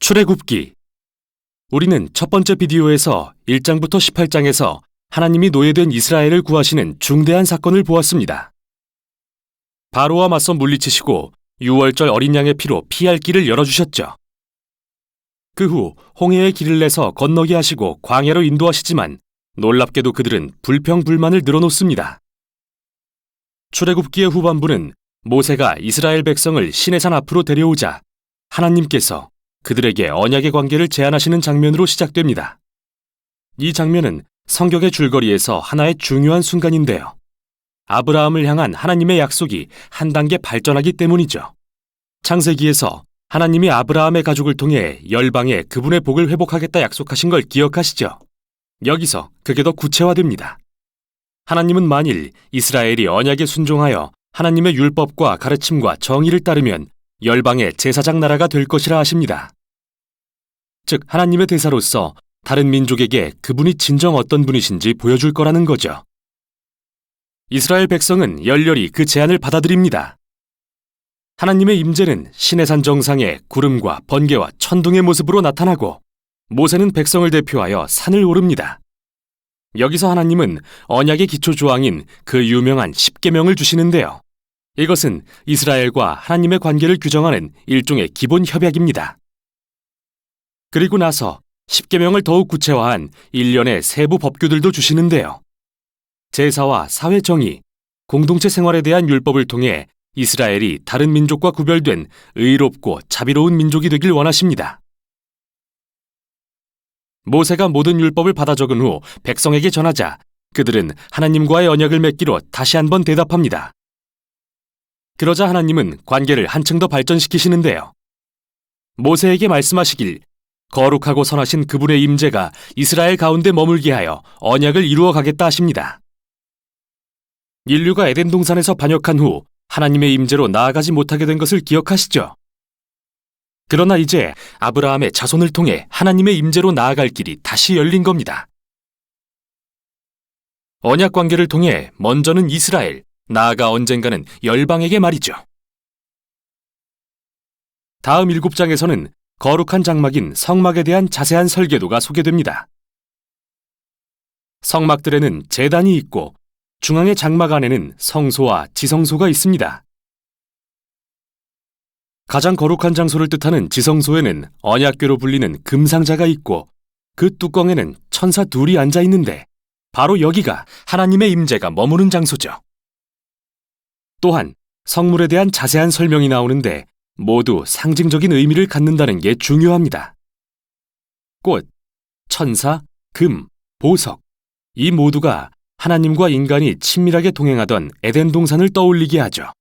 출애굽기 우리는 첫 번째 비디오에서 1장부터 18장에서 하나님이 노예된 이스라엘을 구하시는 중대한 사건을 보았습니다. 바로와 맞서 물리치시고 6월절 어린 양의 피로 피할 길을 열어주셨죠. 그 후 홍해의 길을 내서 건너게 하시고 광야로 인도하시지만 놀랍게도 그들은 불평불만을 늘어놓습니다. 출애굽기의 후반부는 모세가 이스라엘 백성을 시내산 앞으로 데려오자 하나님께서 그들에게 언약의 관계를 제안하시는 장면으로 시작됩니다. 이 장면은 성격의 줄거리에서 하나의 중요한 순간인데요. 아브라함을 향한 하나님의 약속이 한 단계 발전하기 때문이죠. 창세기에서 하나님이 아브라함의 가족을 통해 열방에 그분의 복을 회복하겠다 약속하신 걸 기억하시죠? 여기서 그게 더 구체화됩니다. 하나님은 만일 이스라엘이 언약에 순종하여 하나님의 율법과 가르침과 정의를 따르면 열방의 제사장 나라가 될 것이라 하십니다. 즉, 하나님의 대사로서 다른 민족에게 그분이 진정 어떤 분이신지 보여줄 거라는 거죠. 이스라엘 백성은 열렬히 그 제안을 받아들입니다. 하나님의 임재는 시내산 정상에 구름과 번개와 천둥의 모습으로 나타나고 모세는 백성을 대표하여 산을 오릅니다. 여기서 하나님은 언약의 기초 조항인 그 유명한 십계명을 주시는데요. 이것은 이스라엘과 하나님의 관계를 규정하는 일종의 기본 협약입니다. 그리고 나서 십계명을 더욱 구체화한 일련의 세부 법규들도 주시는데요. 제사와 사회 정의, 공동체 생활에 대한 율법을 통해 이스라엘이 다른 민족과 구별된 의롭고 자비로운 민족이 되길 원하십니다. 모세가 모든 율법을 받아 적은 후 백성에게 전하자 그들은 하나님과의 언약을 맺기로 다시 한번 대답합니다. 그러자 하나님은 관계를 한층 더 발전시키시는데요. 모세에게 말씀하시길 거룩하고 선하신 그분의 임재가 이스라엘 가운데 머물게 하여 언약을 이루어 가겠다 하십니다. 인류가 에덴 동산에서 반역한 후 하나님의 임재로 나아가지 못하게 된 것을 기억하시죠? 그러나 이제 아브라함의 자손을 통해 하나님의 임재로 나아갈 길이 다시 열린 겁니다. 언약 관계를 통해 먼저는 이스라엘, 나아가 언젠가는 열방에게 말이죠. 다음 일곱 장에서는 거룩한 장막인 성막에 대한 자세한 설계도가 소개됩니다. 성막들에는 재단이 있고 중앙의 장막 안에는 성소와 지성소가 있습니다. 가장 거룩한 장소를 뜻하는 지성소에는 언약궤로 불리는 금상자가 있고 그 뚜껑에는 천사 둘이 앉아 있는데 바로 여기가 하나님의 임재가 머무는 장소죠. 또한 성물에 대한 자세한 설명이 나오는데 모두 상징적인 의미를 갖는다는 게 중요합니다. 꽃, 천사, 금, 보석 이 모두가 하나님과 인간이 친밀하게 동행하던 에덴 동산을 떠올리게 하죠.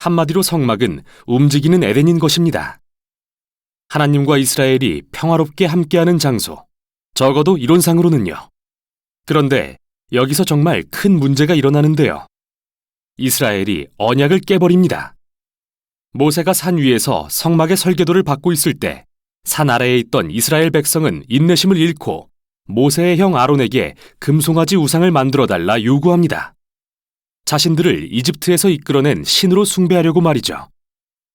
한마디로 성막은 움직이는 에덴인 것입니다. 하나님과 이스라엘이 평화롭게 함께하는 장소. 적어도 이론상으로는요. 그런데 여기서 정말 큰 문제가 일어나는데요. 이스라엘이 언약을 깨버립니다. 모세가 산 위에서 성막의 설계도를 받고 있을 때 산 아래에 있던 이스라엘 백성은 인내심을 잃고 모세의 형 아론에게 금송아지 우상을 만들어 달라 요구합니다. 자신들을 이집트에서 이끌어낸 신으로 숭배하려고 말이죠.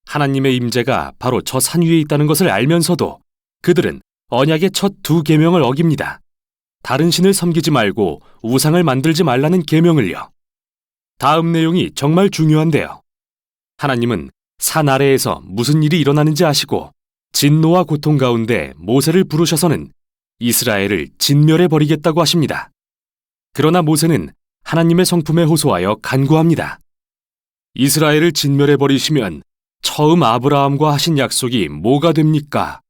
하나님의 임재가 바로 저 산 위에 있다는 것을 알면서도 그들은 언약의 첫 두 계명을 어깁니다. 다른 신을 섬기지 말고 우상을 만들지 말라는 계명을요. 다음 내용이 정말 중요한데요. 하나님은 산 아래에서 무슨 일이 일어나는지 아시고 진노와 고통 가운데 모세를 부르셔서는 이스라엘을 진멸해 버리겠다고 하십니다. 그러나 모세는 하나님의 성품에 호소하여 간구합니다. 이스라엘을 진멸해 버리시면 처음 아브라함과 하신 약속이 뭐가 됩니까?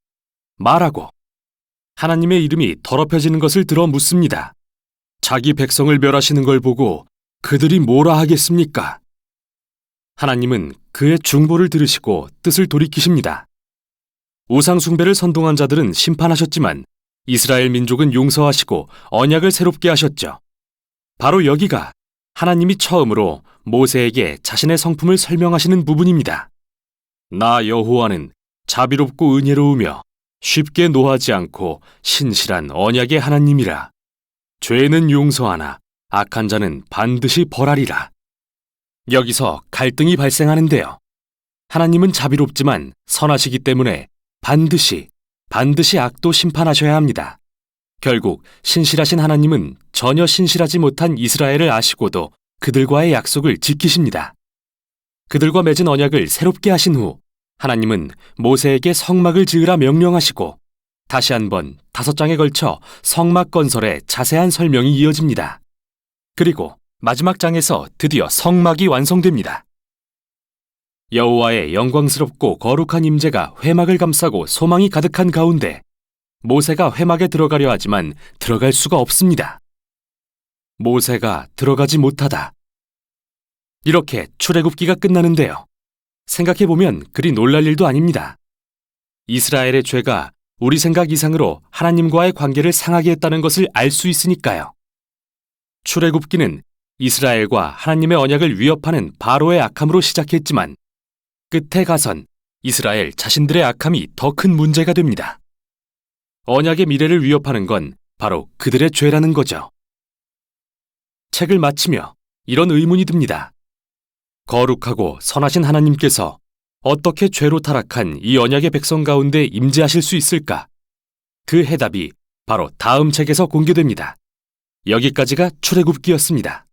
말하고 하나님의 이름이 더럽혀지는 것을 들어 묻습니다. 자기 백성을 멸하시는 걸 보고 그들이 뭐라 하겠습니까? 하나님은 그의 중보를 들으시고 뜻을 돌이키십니다. 우상숭배를 선동한 자들은 심판하셨지만 이스라엘 민족은 용서하시고 언약을 새롭게 하셨죠. 바로 여기가 하나님이 처음으로 모세에게 자신의 성품을 설명하시는 부분입니다. 나 여호와는 자비롭고 은혜로우며 쉽게 노하지 않고 신실한 언약의 하나님이라. 죄는 용서하나 악한 자는 반드시 벌하리라. 여기서 갈등이 발생하는데요. 하나님은 자비롭지만 선하시기 때문에 반드시, 반드시 악도 심판하셔야 합니다. 결국 신실하신 하나님은 전혀 신실하지 못한 이스라엘을 아시고도 그들과의 약속을 지키십니다. 그들과 맺은 언약을 새롭게 하신 후 하나님은 모세에게 성막을 지으라 명령하시고 다시 한번 다섯 장에 걸쳐 성막 건설의 자세한 설명이 이어집니다. 그리고 마지막 장에서 드디어 성막이 완성됩니다. 여호와의 영광스럽고 거룩한 임재가 회막을 감싸고 소망이 가득한 가운데 모세가 회막에 들어가려 하지만 들어갈 수가 없습니다. 모세가 들어가지 못하다. 이렇게 출애굽기가 끝나는데요. 생각해 보면 그리 놀랄 일도 아닙니다. 이스라엘의 죄가 우리 생각 이상으로 하나님과의 관계를 상하게 했다는 것을 알 수 있으니까요. 출애굽기는 이스라엘과 하나님의 언약을 위협하는 바로의 악함으로 시작했지만 끝에 가선 이스라엘 자신들의 악함이 더 큰 문제가 됩니다. 언약의 미래를 위협하는 건 바로 그들의 죄라는 거죠. 책을 마치며 이런 의문이 듭니다. 거룩하고 선하신 하나님께서 어떻게 죄로 타락한 이 언약의 백성 가운데 임재하실 수 있을까? 그 해답이 바로 다음 책에서 공개됩니다. 여기까지가 출애굽기였습니다.